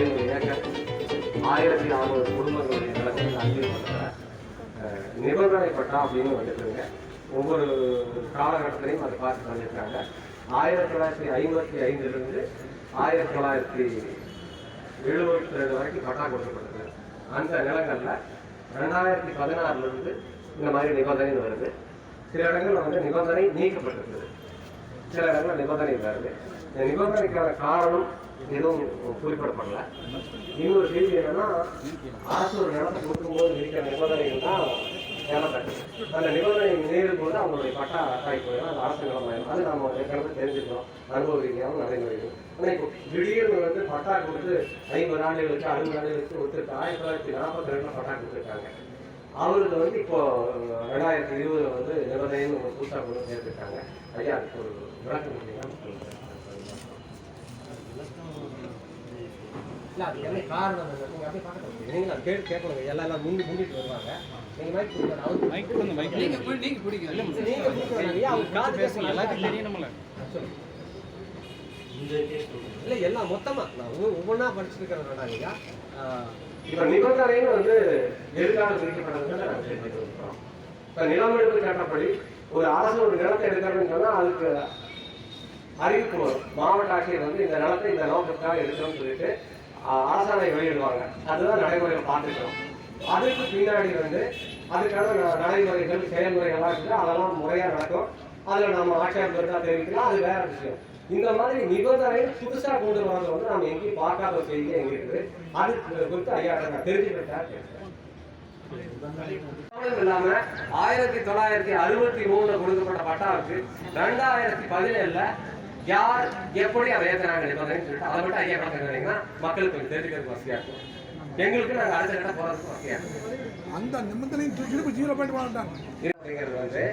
ஐநூறு ஏக்கர் ஆயிரத்தி நானூறு குடும்பங்களுடைய நிலத்தில் அங்கீகரிக்கப்பட்ட நிபந்தனை பட்டா அப்படின்னு வந்துட்டுருங்க ஒவ்வொரு காலகட்டத்திலையும் அதை பார்த்து பண்ணியிருக்காங்க. ஆயிரத்தி தொள்ளாயிரத்தி ஐம்பத்தி ஐந்துலேருந்து ஆயிரத்தி தொள்ளாயிரத்தி எழுபத்தி ரெண்டு வரைக்கும் பட்டா கொடுக்கப்பட்டது. அந்த நிலங்களில் ரெண்டாயிரத்தி பதினாறுலேருந்து இந்த மாதிரி நிபந்தனை வருது. சில இடங்களில் வந்து நிபந்தனை நீக்கப்பட்டிருக்குது. சில இடங்களில் நிபந்தனை வருது. இந்த நிபந்தனைக்கான காரணம் எதுவும் குறிப்பிடப்படல. இன்னொரு கேள்வி என்னன்னா அரசு ஒரு நிலத்தை கொடுக்கும்போது இருக்கிற நிபந்தனைகள் தான் நிலத்தை அந்த நிபந்தனை மீறும் போது அவங்களுடைய பட்டா அட்டாய் போயிடும். அது அரசு நிலமாயிடும் அது நம்ம ஏற்கனவே தெரிஞ்சுக்கிறோம். அனுபவ ரீதியாகவும் நடைமுறைகள் ஆனால் இப்போ திடீர்னு வந்து பட்டா கொடுத்து ஐம்பது ஆண்டுகளுக்கு அறுபது ஆண்டுகளுக்கு ஒருத்தருக்கு ஆயிரத்தி தொள்ளாயிரத்தி நாற்பத்தி ரெண்டுல பட்டா கொடுத்துருக்காங்க. அவருக்கு வந்து இப்போ ரெண்டாயிரத்தி இருபதுல வந்து நிபந்தனைன்னு ஒரு புதுசாக கொண்டு சேர்த்துருக்காங்க. ஐயா அதுக்கு ஒரு விளக்கம் கொடுத்தீங்கன்னா இல்லை அது என்ன காரணம்? அது? நீங்க அப்படியே பார்க்கணும் நீங்க அது கேட்டு கேட்கணும். எல்லாம் எல்லாம் முண்டிட்டு வருவாங்க. நீங்க மைக் கொடுங்க அவருக்கு மைக் கொடுங்க மைக் நீங்க போய் நீங்க பிடிங்க நீங்க கொடுக்கணும் அவங்க காது பேசுங்க. எல்லாத்துக்கும் தெரியணும்ல சொல்லுங்க. இல்ல எல்லாம் மொத்தமா. நான் ஒவ்வொ- ஒவ்வொன்றா படிச்சிருக்கிறேன் ஐயா. இப்போ நிபந்தனைன்னு வந்து எதுக்காக நாங்கள் இப்போ நிலமெடுப்பு சட்டப்படி ஒரு அரசு ஒரு நிலத்தை எடுக்கிறதுன்னு சொன்னா அதுக்கு அறிவிப்பு மாவட்ட ஆட்சியர் வந்து இந்த நிலத்தை இந்த நோக்கத்துக்காக எடுக்கணும்னு சொல்லிட்டு அரசாணை வெளியிடுவாங்க. அதுதான் நடைமுறையில் பார்த்துக்கிறோம். அதுக்கு பின்னாடி வந்து அதுக்கான ந- நடைமுறைகள் செயல்முறைகள்லாம் இருக்குது. அதெல்லாம் முறையாக நடக்கும். அதில் நம்ம ஆட்சியர் பெருக்கா தெரிவிக்கலாம். அது வேற விஷயம். இந்த மாதிரி நிபந்தனை புதுசாக கொண்டு வரது வந்து நம்ம எங்கேயும் பார்க்காத ஒரு செய்தியே எங்கே இருக்குது. அது குறித்து ஐயா நான் தெரிஞ்சுக்கிட்டேன் இல்லாம ஆயிரத்தி தொள்ளாயிரத்தி அறுபத்தி மூணுல கொடுக்கப்பட்ட பட்டாவுக்கு ரெண்டாயிரத்தி பதினேழுல யார் எப்படி அதை ஏத்துறாங்க நிபந்தனைன்னு சொல்லிட்டு அதை மட்டும் ஐயா கணக்கு மக்களுக்கு கொஞ்சம் தெரிஞ்சுக்கிறதுக்கு வசதியா இருக்கும். எங்களுக்கு நாங்க அடுத்த கட்ட போறதுக்கு வசதியா இருக்கும். அந்த நிபந்தனையும் திருப்பி ஜீரோ பாயிண்ட் வாங்கிட்டாங்க வந்து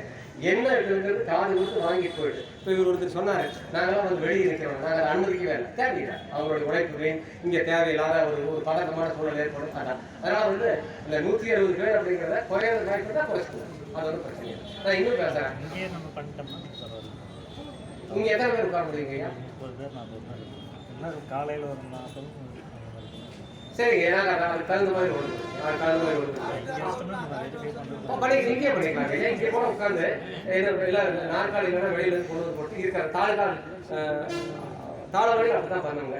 என்ன இருக்குங்கிறது காது கொடுத்து வாங்கிட்டு போயிட்டு இப்போ இவர் ஒருத்தர் சொன்னாரு நாங்களாம் வந்து வெளியே நிற்கிறோம். நாங்கள் அனுமதிக்கவே இல்லை தேவையில்லை. அவங்களுடைய உழைப்பு வீண். இங்கே தேவையில்லாத ஒரு ஒரு பதக்கமான சூழல் ஏற்படும். அதான். அதனால வந்து இந்த நூற்றி அறுபது பேர் அப்படிங்கிறத குறையிற வாய்ப்பு தான் குறைச்சிக்கணும். அது வந்து பிரச்சனை இல்லை. நான் இன்னும் பேசுறேன். நீங்க எத்தனை பேர் உட்கார முடியுங்க ஐயா? முப்பது பேர் நாற்பது பேர். எல்லாம் காலையில் ஒரு நாற்பது சரிங்க நாங்கள் அதுக்கு தகுந்த மாதிரி கொடுக்கணும் அதுக்கு தகுந்த மாதிரி கொடுக்கணும் இங்கே இங்கே பண்ணிக்கலாம் இங்கே கூட உட்காந்து எல்லாம் நாற்காலி வேணா வெளியில கொண்டு போட்டு இருக்கிற தாழ்கால் தாளவழி அப்படி தான் பண்ணுங்க.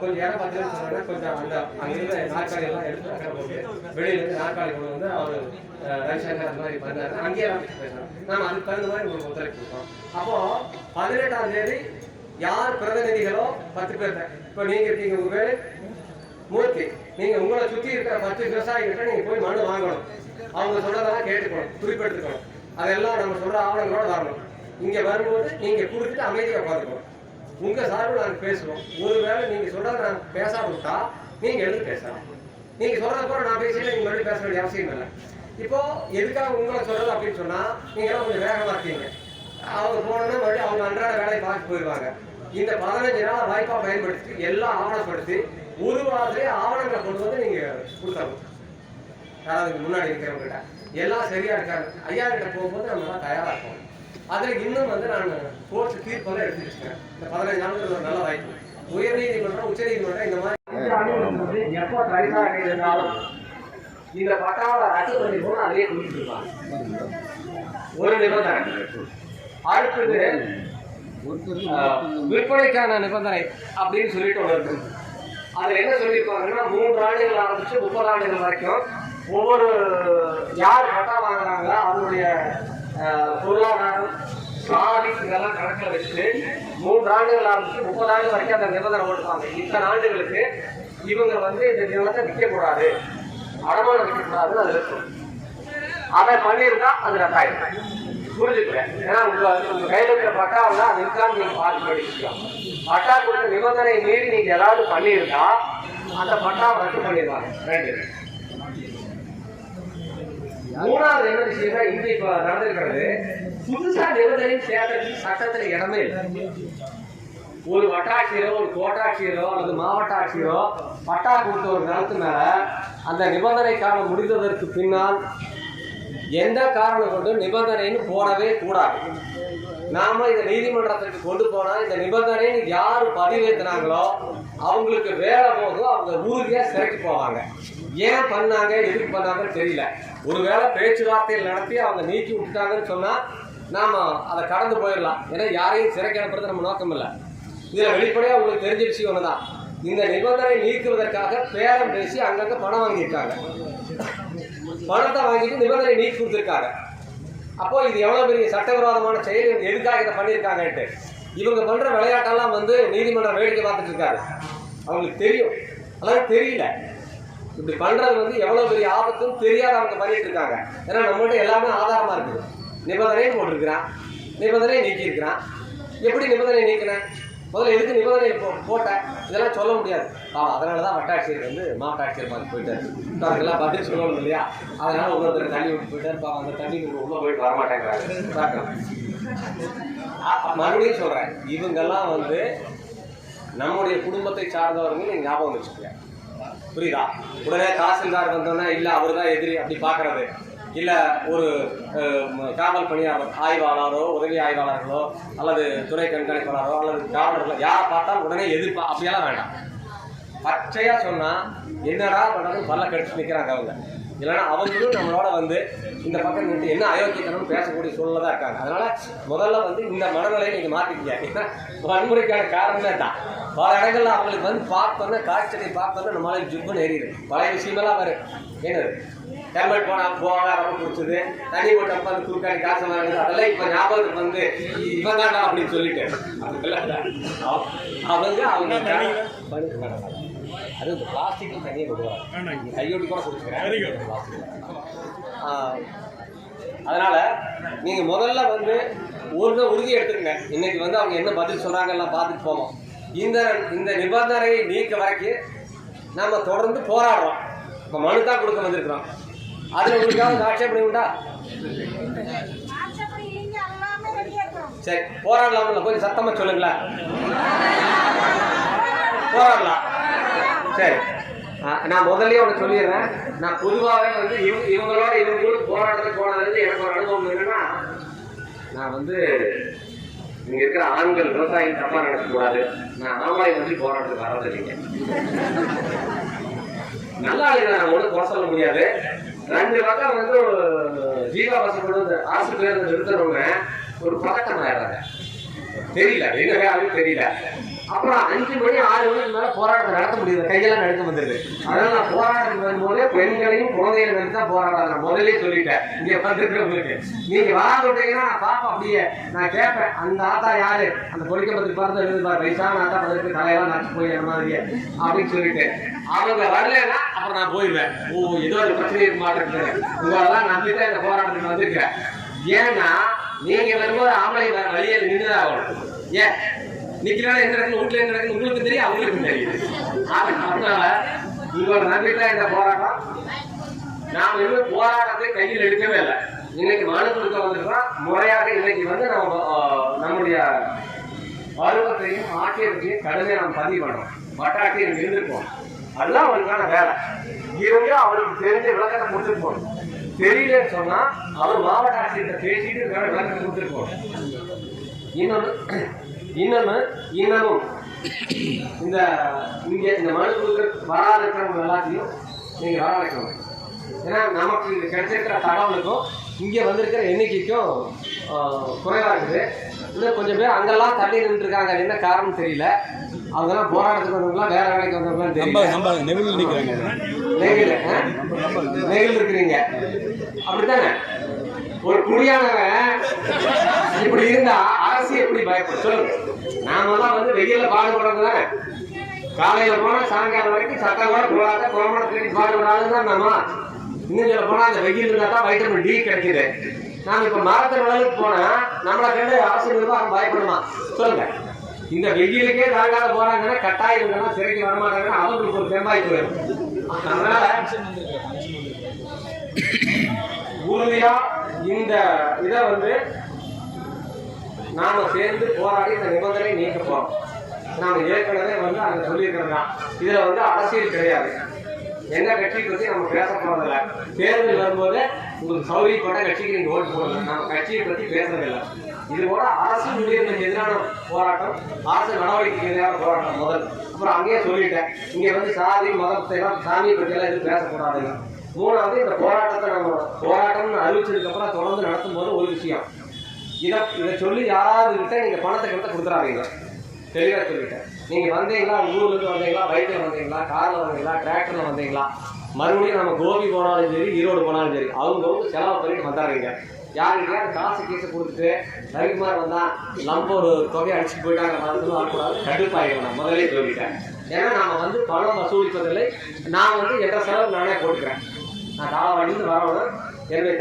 கொஞ்சம் இடம் பார்த்து சொன்னாங்கன்னா கொஞ்சம் அந்த அங்கிருந்த நாற்காலி எல்லாம் எடுத்து அக்கறை போட்டு வெளியில இருந்து நாற்காலி கொண்டு வந்து அவர் ரவிசங்கர் அந்த மாதிரி பண்ணாரு. அங்கேயே ஆரம்பிச்சு பேசுறோம் நாம அதுக்கு தகுந்த மாதிரி உங்களுக்கு ஒத்துழைப்பு கொடுத்தோம். அப்போ பதினெட்டாம் தேதி யார் பிரதிநிதிகளோ பத்து பேர் இப்போ நீங்க இருக்கீங்க உங்க பேரு மூர்த்தி நீங்க உங்களை சுத்தி இருக்கிற பத்து விவசாயிகிட்ட நீங்க போய் மனு வாங்கணும். அவங்க சொல்றதெல்லாம் கேட்டுக்கணும் குறிப்பெடுத்துக்கணும் அதெல்லாம் நம்ம சொல்ற ஆவணங்களோட வரணும். இங்க வரும்போது நீங்க கொடுத்துட்டு அமைதியை உட்காந்துக்கணும். உங்கள் சார்பில் நாங்கள் பேசுவோம் ஒருவேளை நீங்கள் சொல்கிறத நான் பேசாம விட்டா நீங்கள் எடுத்து பேசலாம் நீங்கள் சொல்கிறத கூட நான் பேசல நீங்கள் மறுபடியும் பேச வேண்டிய அவசியம் இல்லை இப்போது எதுக்காக உங்களை சொல்கிறது அப்படின்னு சொன்னால் நீங்களாம் எல்லாம் கொஞ்சம் வேகமாக இருக்கீங்க. அவங்க போனோன்னா மறுபடியும் அவங்க அன்றாட வேலையை பார்த்து போயிடுவாங்க இந்த பதினஞ்சு நாள் வாய்ப்பாக பயன்படுத்தி எல்லாம் ஆவணப்படுத்தி ஒரு வாரத்திலே ஆவணங்களை கொண்டு வந்து நீங்கள் கொடுத்தரணும். யாராவது முன்னாடி இருக்கிறவங்ககிட்ட எல்லாம் சரியாக இருக்காங்க. ஐயா கிட்ட போகும்போது நம்ம தயாராக தயாரா இருக்கோம் அதில் இன்னும் வந்து நான் கோர்ட் தீர்ப்பெல்லாம் எடுத்து வச்சுக்கிறேன் இந்த பதினஞ்சு நாளுக்கு ஒரு நல்ல வாய்ப்பு. உயர்நீதிமன்றம் உச்சநீதிமன்றம் இந்த மாதிரி எப்போ ரைஸாக இருந்தாலும் இந்த பட்டாவை ரத்து பண்ணி போன அதிலே கொடுத்துட்டு இருப்பாங்க ஒரு நிபந்தனை. அடுத்தது ஆஹ், விற்பனைக்கான நிபந்தனை அப்படின்னு சொல்லிட்டு ஒன்று இருக்கு. அதுல என்ன சொல்லியிருப்பாங்கன்னா மூன்று ஆண்டுகள் ஆரம்பிச்சு முப்பது ஆண்டுகள் வரைக்கும் ஒவ்வொரு யார் பட்டா வாங்குறாங்களோ அவங்களுடைய பொருளாதாரம் சாதி இதெல்லாம் கணக்கில் வச்சு மூன்று ஆண்டுகள் ஆரம்பிச்சு முப்பது ஆண்டு வரைக்கும் அந்த நிபந்தனை போட்டுப்பாங்க இத்தனை ஆண்டுகளுக்கு இவங்க வந்து இந்த நிலத்தை விற்கக்கூடாது. அடமானம் விற்கக்கூடாதுன்னு அது இருக்கும். அதை பண்ணியிருந்தா அது ரத்தாயிரம். புரிஞ்சுக்கிறேன் ஏன்னா உங்க உங்க கையில் இருக்கிற பட்டா வந்து அது இருக்கான்னு நீங்க பார்த்து படிச்சுக்கலாம். பட்டா கொடுத்த நிபந்தனை மீறி நீங்க ஏதாவது பண்ணியிருந்தா அந்த பட்டாவை ரத்து பண்ணிடுவாங்க. ரெண்டு. மூணாவது என்ன விஷயம்னா இங்க இப்ப நடந்திருக்கிறது. புதுசா நிபந்தனை சேர்க்கறதுக்கு சட்டத்துல இடமே இல்லை. ஒரு வட்டாட்சியரோ ஒரு கோட்டாட்சியரோ அல்லது மாவட்ட ஆட்சியரோ பட்டா கொடுத்த ஒரு நிலத்து மேல அந்த நிபந்தனை காலம் முடிந்ததற்கு பின்னால் எந்த காரணம் கொண்டு நிபந்தனைன்னு போடவே கூடாது. நாம இதை நீதிமன்றத்திற்கு கொண்டு போனா இந்த நிபந்தனைன்னு யார் பதிவேற்றினாங்களோ அவங்களுக்கு வேலை போதும் அவங்க உறுதியா சிறைக்கு போவாங்க. ஏன் பண்ணாங்க எதுக்கு பண்ணாங்கன்னு தெரியல. ஒருவேளை பேச்சுவார்த்தையில் நடத்தி அவங்க நீக்கி விட்டுட்டாங்கன்னு சொன்னால் நாம் அதை கடந்து போயிடலாம். ஏன்னா யாரையும் சிறைக்கு அனுப்புறது நம்ம நோக்கம் இல்லை. இதில் வெளிப்படையாக உங்களுக்கு தெரிஞ்ச விஷயம் ஒன்று தான் இந்த நிபந்தனை நீக்குவதற்காக பேரம் பேசி அங்கங்கே பணம் வாங்கியிருக்காங்க. பணத்தை வாங்கிட்டு நிபந்தனை நீக்கி கொடுத்துருக்காங்க. அப்போ இது எவ்வளோ பெரிய சட்டவிரோதமான செயல்? எதுக்காக இதை பண்ணியிருக்காங்கன்ட்டு. இவங்க பண்ணுற விளையாட்டெல்லாம் வந்து நீதிமன்றம் வேடிக்கை பார்த்துட்டு இருக்காரு. அவங்களுக்கு தெரியும். அதெல்லாம் தெரியல. இப்படி பண்றது வந்து எவ்வளவு பெரிய ஆபத்துன்னு தெரியாத அவங்க பண்ணிட்டு இருக்காங்க. ஏன்னா நம்மகிட்ட எல்லாமே ஆதாரமா இருக்குது. நிபந்தனையும் போட்டிருக்கிறான். நிபந்தனை நீக்கியிருக்கிறான். எப்படி நிபந்தனை நீக்கினேன் முதல்ல எதுக்கு நிபந்தனை போ போட்டேன் இதெல்லாம் சொல்ல முடியாது. பாவம் அதனால தான் வட்டாட்சியர் வந்து மாவட்டாட்சியர் பார்த்து போயிட்டாரு. அதுக்கெல்லாம் பதில் சொல்லணும் இல்லையா? அதனால ஒவ்வொருத்தர் தண்ணி விட்டு போயிட்டார். பாவம் அந்த தண்ணி உள்ள போயிட்டு வரமாட்டேங்கிறாங்க பார்க்கலாம். மறுபடியும் சொல்கிறேன் இவங்கெல்லாம் வந்து நம்முடைய குடும்பத்தை சார்ந்தவர்கள் ஞாபகம் வச்சுக்கிறேன் புரியுதா? உடனே தாசில்தார் வந்தோன்னா இல்லை அவர் தான் எதிரி அப்படி பார்க்கறது. இல்லை ஒரு காவல் பணியாளர் ஆய்வாளரோ உதவி ஆய்வாளர்களோ அல்லது துணை கண்காணிப்பாளரோ அல்லது காவலர்களோ யாரை பார்த்தாலும் உடனே எதிர்ப்பா அப்படியெல்லாம் வேண்டாம் பச்சையாக சொன்னால் என்னடா பண்ணணும் பல்ல கடிச்சு நிற்கிறாங்க அவங்க. இல்லைன்னா அவங்களும் நம்மளோட வந்து இந்த பக்கம் நின்று என்ன அயோக்கியத்தனம் பேசக்கூடிய சூழ்நிலை தான் இருக்காங்க. அதனால முதல்ல வந்து இந்த மனநிலையை நீங்கள் மாற்றிக்கிட்டீங்க ஏன்னா வன்முறைக்கான காரணமே தான் பல இடங்கள்ல அவங்களுக்கு வந்து பார்த்தோன்னே காய்ச்சலை பார்த்தோன்னே நம்மளால ஜிப்புன்னு ஏறிடும் பழைய விஷயமெல்லாம் வரும். என்னது? ஹெல்மெட் போனால் போனால் ரொம்ப பிடிச்சது. தண்ணி போட்டு அப்ப அந்த குறுக்காடி காசு வாங்குறது அதெல்லாம் இப்போ ஞாபகத்துக்கு வந்து இவன் தாண்டா அப்படின்னு சொல்லிட்டு அவ- அவங்க அவங்க அது இந்த பிளாஸ்டிக்ல தண்ணியை கொடுக்குறாங்க கையோடி கூட கொடுக்குறேன் அதனால நீங்க முதல்ல வந்து ஒரு உறுதி எடுத்துக்கங்க. இன்னைக்கு வந்து அவங்க என்ன பதில் எல்லாம் பார்த்துட்டு போவோம். இந்த இந்த நிபந்தனையை நீக்க வரைக்கும் நாம தொடர்ந்து போராடுறோம். இப்போ மனு தான் கொடுக்க வந்திருக்கிறோம். அதுல உண்டா ஆட்சேபனை இருக்கிறோம் சரி போராடலாம்ல. கொஞ்சம் சத்தமா சொல்லுங்களேன். போராடலாம். சரி. நான் முதல்லயே ஒன்று சொல்லிடுறேன். நான் பொதுவாகவே வந்து இவங்க இவங்களோட இவங்களும் போராட்டத்துக்கு போனதுலேருந்து எனக்கு ஒரு அனுபவம் என்னன்னா நான் வந்து இங்க இருக்கிற ஆண்கள் விவசாயம் தப்பா நடக்கக்கூடாது நான் ஆம்பளை வந்து போராட்டத்துக்கு வர இல்லைங்க. நல்லா இல்லை நான் ஒன்றும் குறை சொல்ல முடியாது. ரெண்டு பக்கம் வந்து ஜீவா வசப்படும். ஆசிரியர் வந்து நிறுத்துறவங்க ஒரு பதட்டம் ஆயிடுறாங்க தெரியல என்ன வேலையும் தெரியல. அப்புறம் அஞ்சு மணி ஆறு மணிக்கு மேல போராட்டத்தை நடத்த முடியல கையெல்லாம் நடத்த வந்துருது. அதனால நான் போராட்டம் வரும்போதே பெண்களையும் குழந்தைகளை வந்து தான் போராடாது நான் முதல்லயே சொல்லிட்டேன். இங்க வந்துருக்கிறவங்களுக்கு நீங்க வராது விட்டீங்கன்னா நான் பாப்பா அப்படியே நான் கேட்பேன். அந்த ஆத்தா யாரு? அந்த பொலிக்க பத்தி பார்த்து எழுது பாரு வயசான ஆத்தா பதினெட்டு தலையெல்லாம் நடத்து போய் அந்த மாதிரியே அப்படின்னு சொல்லிட்டு. அவங்க வரலைன்னா அப்புறம் நான் போயிடுவேன். ஓ ஏதோ ஒரு பிரச்சனை இருக்க மாட்டேங்குது உங்களெல்லாம் நம்பித்தான் இந்த போராட்டத்துக்கு வந்திருக்கேன். ஏன்னா நீங்க வரும்போது ஆம்பளை வேற வழியே நின்றுதான் ஆகணும். ஏன்? நிக்கலாம் என்ன நடக்குது வீட்டுல என்ன நடக்குது உங்களுக்கு தெரியும் அவங்களுக்கு தெரியும். அதனால உங்களோட நம்பித்தான் இந்த போராட்டம். நாம இன்னும் போராட்டத்தை கையில் எடுக்கவே இல்லை. இன்னைக்கு மனு கொடுக்க வந்திருக்கோம் முறையாக இன்னைக்கு வந்து நம்ம நம்முடைய பருவத்தையும் ஆட்சியத்தையும் கடுமையை நம்ம பதிவு பண்ணோம். வட்டாட்சியர் இருந்திருப்போம். அதெல்லாம் அவருக்கான வேலை. இருந்து அவருக்கு தெரிஞ்ச விளக்கத்தை கொடுத்துட்டு போகணும். தெரியலன்னு சொன்னா அவர் மாவட்ட ஆட்சியர்கிட்ட பேசிட்டு விளக்கத்தை கொடுத்துட்டு போகணும். இன்னொன்று இன்னொன்று இன்னமும் இந்த இங்க இந்த மனு கொடுக்க வராத இருக்கிறவங்க எல்லாத்தையும் நீங்க வரவழைக்கணும் ஏன்னா நமக்கு இங்க கிடைச்சிருக்கிற தகவலுக்கும் இங்க வந்திருக்கிற எண்ணிக்கைக்கும் ஆஹ், குறைவா இருக்குது. இன்னும் கொஞ்சம் பேர் அங்கெல்லாம் தள்ளி நின்றுருக்காங்க. என்ன காரணம் தெரியல. அவங்கெல்லாம் போராட்டத்துக்கு வந்தவங்களாம் வேற வேலைக்கு வந்தவங்களாம் தெரியல. நெகிழ்? நெகிழ் இருக்கிறீங்க. அப்படித்தானே? ஒரு குடியானவன் இப்படி இருந்தா அரசு எப்படி பயப்படும்? சொல்லுங்க. நாமெல்லாம் வந்து வெயில பாடுபடுறது தானே? காலையில போனா சாயங்காலம் வரைக்கும் சட்டம் கூட போடாத குழம்பு தேடி பாடுபடாதுன்னு தான் நம்ம. இன்னும் சொல்ல போனா அந்த வெயில் இருந்தா தான் வைட்டமின் டி கிடைக்குது. நாம இப்ப மரத்து நிழலுக்கு போனா நம்மளை கண்டு அரசு நிர்வாகம் பயப்படுமா? சொல்லுங்க. இந்த வெயிலுக்கே தாங்காத போறாங்கன்னா கட்டாயம் இல்லைன்னா சிறைக்கு வரமாட்டாங்கன்னா அவங்களுக்கு ஒரு பெருமாய்ப்பு வரும். அதனால உறுதியா இந்த இதை வந்து நாம சேர்ந்து போராடி இந்த நிபந்தனை நீக்க போறோம் நாம ஏற்கனவே வந்து அங்க சொல்லியிருக்கிறோம் தான் இதுல வந்து அரசியல் கிடையாது. எந்த கட்சியை பற்றி நம்ம பேச போறதில்ல. தேர்தல் வரும்போது உங்களுக்கு சௌகரியப்பட்ட கட்சிக்கு நீங்க ஓட்டு போடுறது நம்ம கட்சியை பற்றி பேசுறதில்லை இது போல அரசு ஊழியர்களுக்கு எதிரான போராட்டம் அரசு நடவடிக்கைக்கு எதிரான போராட்டம் முதல். அப்புறம் அங்கேயே சொல்லிட்டேன். இங்க வந்து சாதி மதத்தை எல்லாம் சாமியை பத்தி எல்லாம் எதுவும் பேசக்கூடாதுங்க மூணாவது இந்த போராட்டத்தை நம்ம போராட்டம்னு அறிவிச்சதுக்கப்புறம் தொடர்ந்து நடத்தும் போது ஒரு விஷயம். இதை இதை சொல்லி யாராவது கிட்ட நீங்கள் பணத்தை கிட்ட கொடுத்துறாதீங்க. தெளிவாக சொல்லிட்டேன். நீங்கள் வந்தீங்களா ஊருக்கு வந்தீங்களா பைக்கில் வந்தீங்களா காரில் வந்தீங்களா டிராக்டரில் வந்தீங்களா மறுபடியும் நம்ம கோபி போனாலும் சரி ஈரோடு போனாலும் சரி அவங்க வந்து செலவு பண்ணிட்டு வந்துடுறீங்க யாருக்கிட்ட காசு கீசு கொடுத்துட்டு ரவிக்குமார் வந்தால் நம்ம ஒரு தொகையை அடிச்சுட்டு போயிட்டாங்க மறந்துடும் வரக்கூடாது. கடுப்பாயிடும் நான் முதலே சொல்லிட்டேன். ஏன்னா நாம் வந்து பணம் வசூலிப்பதில்லை. நான் வந்து எட்ட செலவு நானே போட்டுக்கிறேன். நான் காலவாடிந்து வரணும் என்னுடைய